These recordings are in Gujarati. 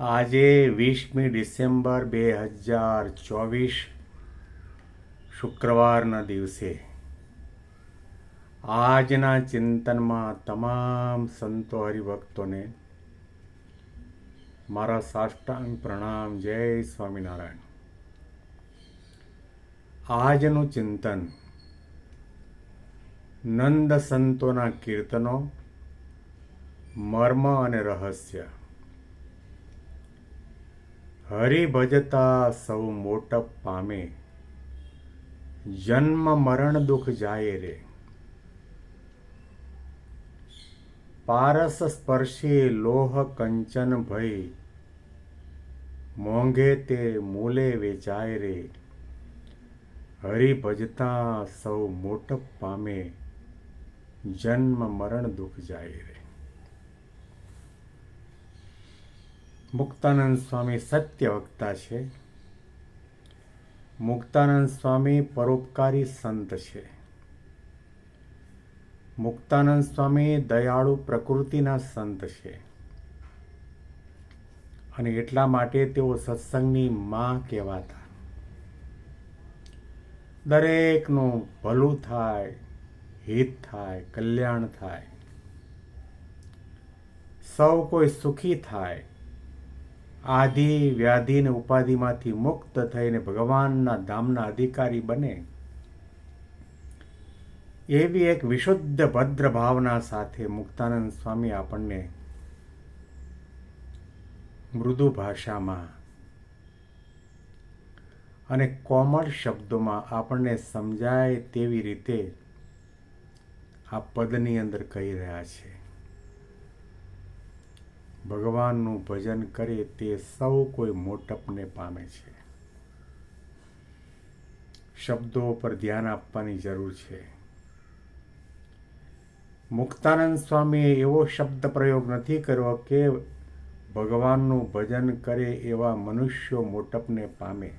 આજે વીસમી ડિસેમ્બર બે હજાર ચોવીસ, શુક્રવારના દિવસે. આજના ચિંતનમાં તમામ સંતો હરિભક્તોને મારા સાષ્ટાંગ પ્રણામ, જય સ્વામિનારાયણ. આજનું ચિંતન નંદ સંતોના કીર્તનો, મર્મ અને રહસ્ય. હરિ ભજતા સૌ મોટપ પામે. જન્મ મરણ દુઃખ જાય રે. પારસ સ્પર્શી લોહ કંચન ભય. મોંઘે તે મૂલે વેચાય રે. હરિ ભજતા સૌ મોટપ પામે. જન્મ મરણ દુઃખ જાય રે. મુક્તાનંદ સ્વામી સત્ય વક્તા છે. મુક્તાનંદ સ્વામી પરોપકારી સંત છે. મુક્તાનંદ સ્વામી દયાળુ પ્રકૃતિના સંત છે. અને એટલા માટે તેઓ સત્સંગની માં કહેવાતા. દરેકનું ભલું થાય, હિત થાય, કલ્યાણ થાય. સૌ કોઈ સુખી થાય. આધિ, વ્યાધિ ને ઉપાધિમાંથી મુક્ત થઈને ભગવાનના ધામના અધિકારી બને. એવી એક વિશુદ્ધ ભદ્ર ભાવના સાથે મુક્તાનંદ સ્વામી આપણને મૃદુ ભાષામાં અને કોમળ શબ્દોમાં આપણને સમજાય તેવી રીતે આ પદની અંદર કહી રહ્યા છે. ભગવાનનું ભજન કરે તે સૌ કોઈ મોટપને પામે છે. શબ્દો પર ધ્યાન આપવાની જરૂર છે. મુક્તાનંદ સ્વામીએ એવો શબ્દ પ્રયોગ નથી કર્યો કે ભગવાનનું ભજન કરે એવા મનુષ્યો મોટપને પામે.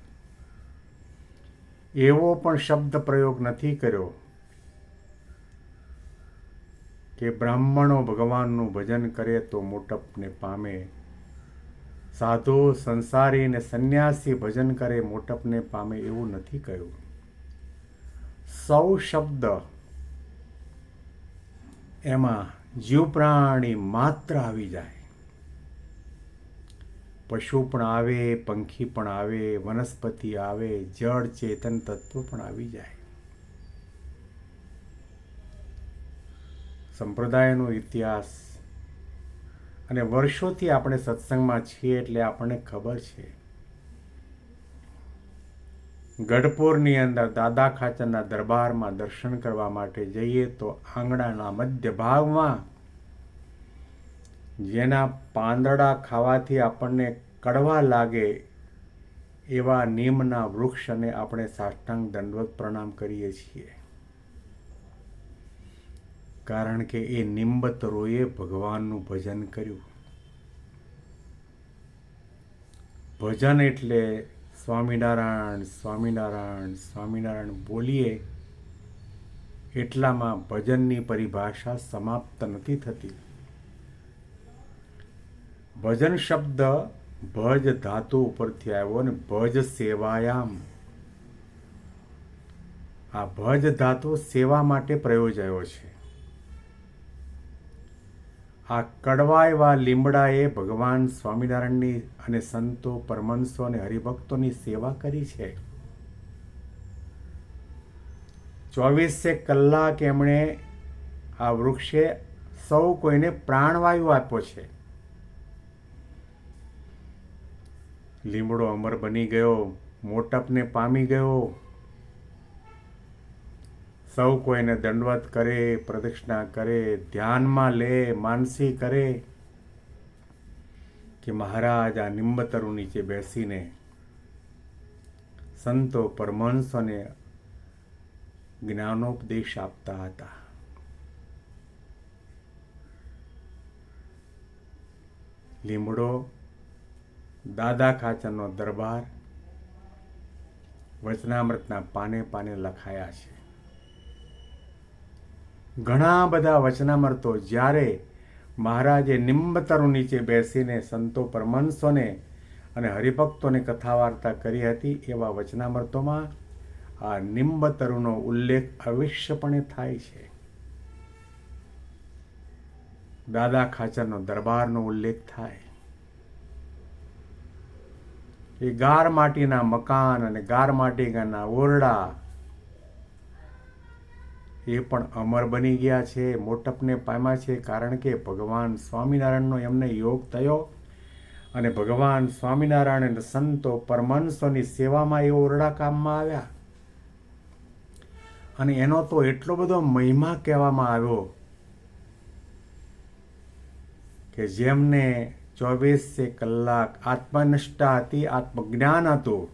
એવો પણ શબ્દ પ્રયોગ નથી કર્યો. કે બ્રાહ્મણો ભગવાનનું ભજન કરે તો મોટપને પામે. સાધુ, સંસારી અને સંન્યાસી ભજન કરે, મોટપને પામે એવું નથી કહ્યું. સૌ શબ્દ એમાં જીવ પ્રાણી માત્ર આવી જાય. પશુ પણ આવે, પંખી પણ આવે, વનસ્પતિ આવે, જળ, ચેતન તત્વ પણ આવી જાય. સંપ્રદાયનો ઇતિહાસ. અને વર્ષોથી આપણે સત્સંગમાં છીએ એટલે આપણને ખબર છે. ગઢપુરની અંદર દાદા ખાચરના દરબારમાં દર્શન કરવા માટે જઈએ તો આંગણાના મધ્ય ભાગમાં જેના પાંદડા ખાવાથી આપણને કડવા લાગે એવા નીમના વૃક્ષને આપણે સાષ્ટાંગ દંડવત પ્રણામ કરીએ છીએ. કારણ કે એ નિંબતરોએ ભગવાનનું ભજન કર્યું. ભજન એટલે સ્વામિનારાયણ સ્વામિનારાયણ સ્વામિનારાયણ બોલીએ એટલામાં ભજનની પરિભાષા સમાપ્ત નથી થતી. ભજન શબ્દ ભજ ધાતુ ઉપરથી આવ્યો અને ભજ સેવાયામ. આ ભજ ધાતુ સેવા માટે પ્રયોજાયો છે. આ કડવા એવા લીમડાએ ભગવાન સ્વામિનારાયણની અને સંતો પરમંશો અને હરિભક્તોની સેવા કરી છે. ચોવીસે કલાક એમણે આ વૃક્ષે સૌ કોઈને પ્રાણવાયુ આપ્યો છે. લીમડો અમર બની ગયો, મોટપને પામી ગયો સૌ કોઈને દંડવત કરે, પ્રદક્ષિણા કરે, ધ્યાનમાં લે, માનસી કરે કે મહારાજ આ નિંબતરુ નીચે બેસીને સંતો પરમહંસોને જ્ઞાનોપદેશ આપતા હતા. લીમડો, દાદા ખાચરનો દરબાર, વચનામૃતના પાને પાને લખાયા છે. ઘણા બધા વચનામર્તો જ્યારે મહારાજે નિંબતરુ નીચે બેસીને સંતો પરમંશોને અને હરિભક્તોને કથા વાર્તા કરી હતી એવા વચનામર્તોમાં આ નિંબતરુનો ઉલ્લેખ અવશ્યપણે થાય છે. દાદા ખાચરનો દરબારનો ઉલ્લેખ થાય. એ ગાર માટીના મકાન અને ગાર માટીના ઓરડા એ પણ અમર બની ગયા છે, મોટપને પામ્યા છે, કારણ કે ભગવાન સ્વામિનારાયણનો એમને યોગ થયો અને ભગવાન સ્વામિનારાયણ અને સંતો પરમહંસોની સેવામાં એ ઓરડા કામમાં આવ્યા. અને એનો તો એટલો બધો મહિમા કહેવામાં આવ્યો કે જેમને ચોવીસે કલાક આત્મનિષ્ઠા હતી, આત્મજ્ઞાન હતું,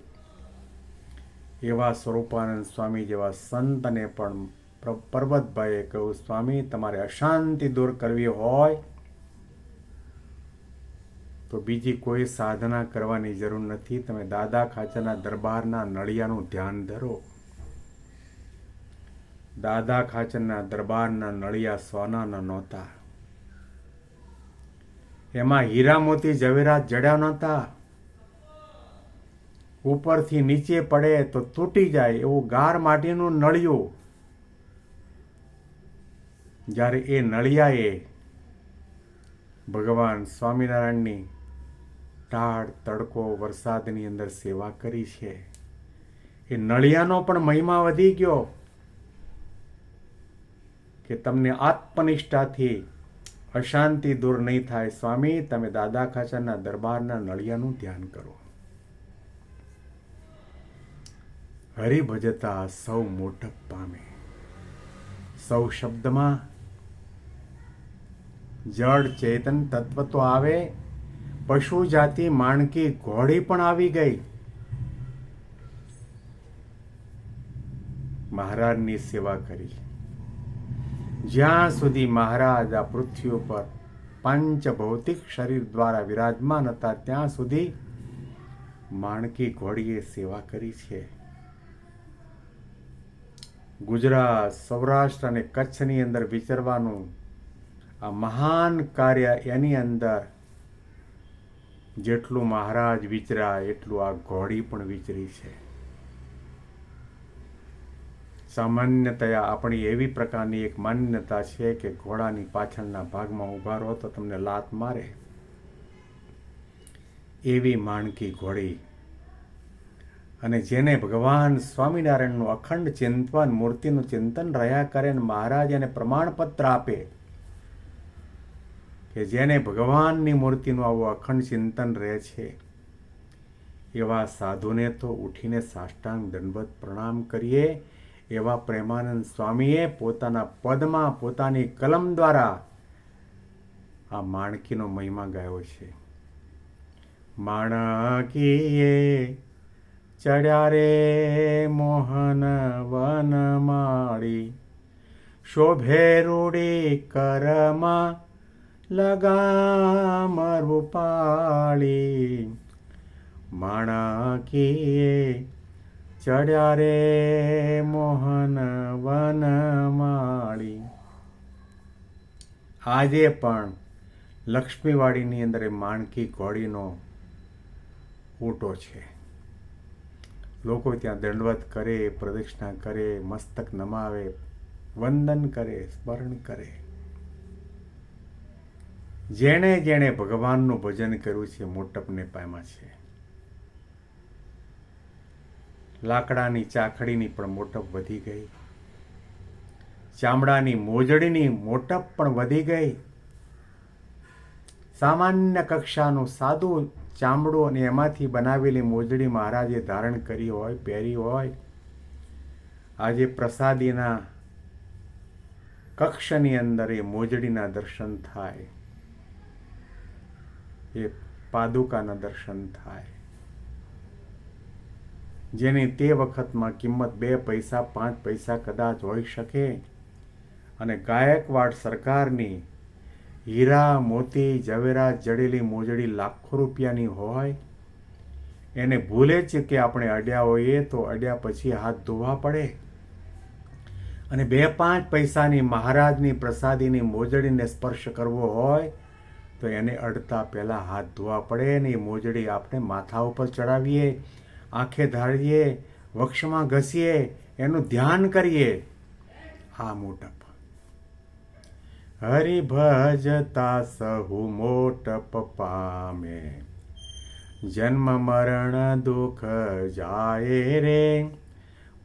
એવા સ્વરૂપાનંદ સ્વામી જેવા સંતને પણ પર્વતભાઈએ કહ્યું, સ્વામી, તમારે અશાંતિ દૂર કરવી હોય તો બીજી કોઈ સાધના કરવાની જરૂર નથી. તમે દાદા ખાચરના દરબારના નળિયાનું ધ્યાન ધરો. દાદા ખાચરના દરબારના નળિયા સોનાના નહોતા. એમાં હીરા મોતી જવેરાત જડ્યા નહોતા. ઉપરથી નીચે પડે તો તૂટી જાય એવું ગાર માટીનું નળિયું જ્યારે એ નળિયાએ ભગવાન સ્વામિનારાયણની ટાળ તડકો, વરસાદની અંદર સેવા કરી છે. એ નળિયાનો પણ મહિમા વધી ગયો કે તમને આત્મનિષ્ઠાથી અશાંતિ દૂર નહીં થાય. સ્વામી, તમે દાદા ખાચરના દરબારના નળિયાનું ધ્યાન કરો. હરિભજતા સૌ મોટપ પામે સૌ શબ્દમાં જળ ચેતન તત્વ તો આવે. પશુ જાતિ માણકી ઘોડી પણ આવી ગઈ. મહારાજની સેવા કરી. જ્યાં સુધી મહારાજ આ પૃથ્વી ઉપર પંચ ભૌતિક શરીર દ્વારા વિરાજમાન હતા, ત્યાં સુધી માણકી ઘોડીએ સેવા કરી છે. ગુજરાત, સૌરાષ્ટ્ર અને કચ્છની અંદર વિચરવાનું આ મહાન કાર્ય એની અંદર જેટલું મહારાજ વિચરા એટલું આ ઘોડી પણ વિચરી છે. સામાન્યતયા આપણી એવી પ્રકારની એક માન્યતા છે કે ઘોડાની પાછળના ભાગમાં ઊભા રહો તો તમને લાત મારે. એવી માણકી ઘોડી. અને જેને ભગવાન સ્વામિનારાયણનું અખંડ ચિંતન, મૂર્તિનું ચિંતન રહ્યા કરે અને મહારાજ એને પ્રમાણપત્ર આપે કે જેને ભગવાનની મૂર્તિનું આવું અખંડ ચિંતન રહે છે, એવા સાધુને તો ઉઠીને સાષ્ટાંગ દંડવત પ્રણામ કરીએ, એવા પ્રેમાનંદ સ્વામીએ પોતાના પદમાં પોતાની કલમ દ્વારા આ માણકીનો મહિમા ગાયો છે. માણકીએ ચડ્યા રે મોહન વન માળી, શોભે રૂડી કરમાં લગામ રૂપાળી માણાકીએ ચડ્યા રે મોહન વન માળી આજે પણ લક્ષ્મીવાડીની અંદર માણકી ઘોડીનો ઓટો છે. લોકો ત્યાં દંડવત કરે, પ્રદક્ષિણા કરે, મસ્તક નમાવે, વંદન કરે, સ્મરણ કરે. જેણે જેણે ભગવાનનું ભજન કર્યું છે, મોટપને પામ્યા છે. લાકડાની ચાખડીની પણ મોટપ વધી ગઈ. ચામડાની મોજડીની મોટપ પણ વધી ગઈ. સામાન્ય કક્ષાનું સાદું ચામડું અને એમાંથી બનાવેલી મોજડી મહારાજે ધારણ કરી હોય, પહેરી હોય. આજે પ્રસાદીના કક્ષની અંદર એ મોજડીના દર્શન થાય. એ પાદુકાના દર્શન થાય. જેની તે વખતમાં કિંમત બે પૈસા, પાંચ પૈસા કદાચ હોઈ શકે. અને ગાયકવાડ સરકારની હીરા, મોતી, ઝવેરાત, જડેલી, મોજડી લાખો રૂપિયાની હોય. એને ભૂલે છે કે આપણે અડ્યા હોઈએ તો અડ્યા પછી હાથ ધોવા પડે. અને બે પાંચ પૈસાની મહારાજની પ્રસાદીની મોજડીને સ્પર્શ કરવો હોય તો એને અડતા પહેલાં હાથ ધોવા પડે ને એ મોજડી આપણે માથા ઉપર ચડાવીએ, આંખે ધારીએ, વક્ષમાં ઘસીએ, એનું ધ્યાન કરીએ. આ મોટપ. હરિ ભજતા સહુ મોટપ પામે. જન્મ, મરણ, દુઃખ જાય રે.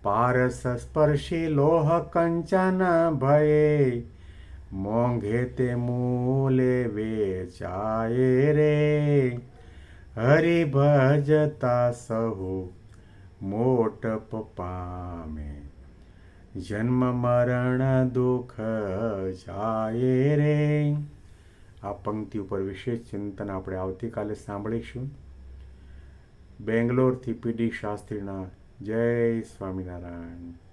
પારસ સ્પર્શી લોહ કંચન ભયે. મોંઘે તે મૂલે વેચાય રે. હરિ ભજતા સહુ મોટપ પામે જન્મ મરણ દુઃખ જાય રે. આ પંક્તિ ઉપર વિશેષ ચિંતન આપણે આવતીકાલે સાંભળીશું. બેંગ્લોરથી પીડી શાસ્ત્રીના જય સ્વામિનારાયણ.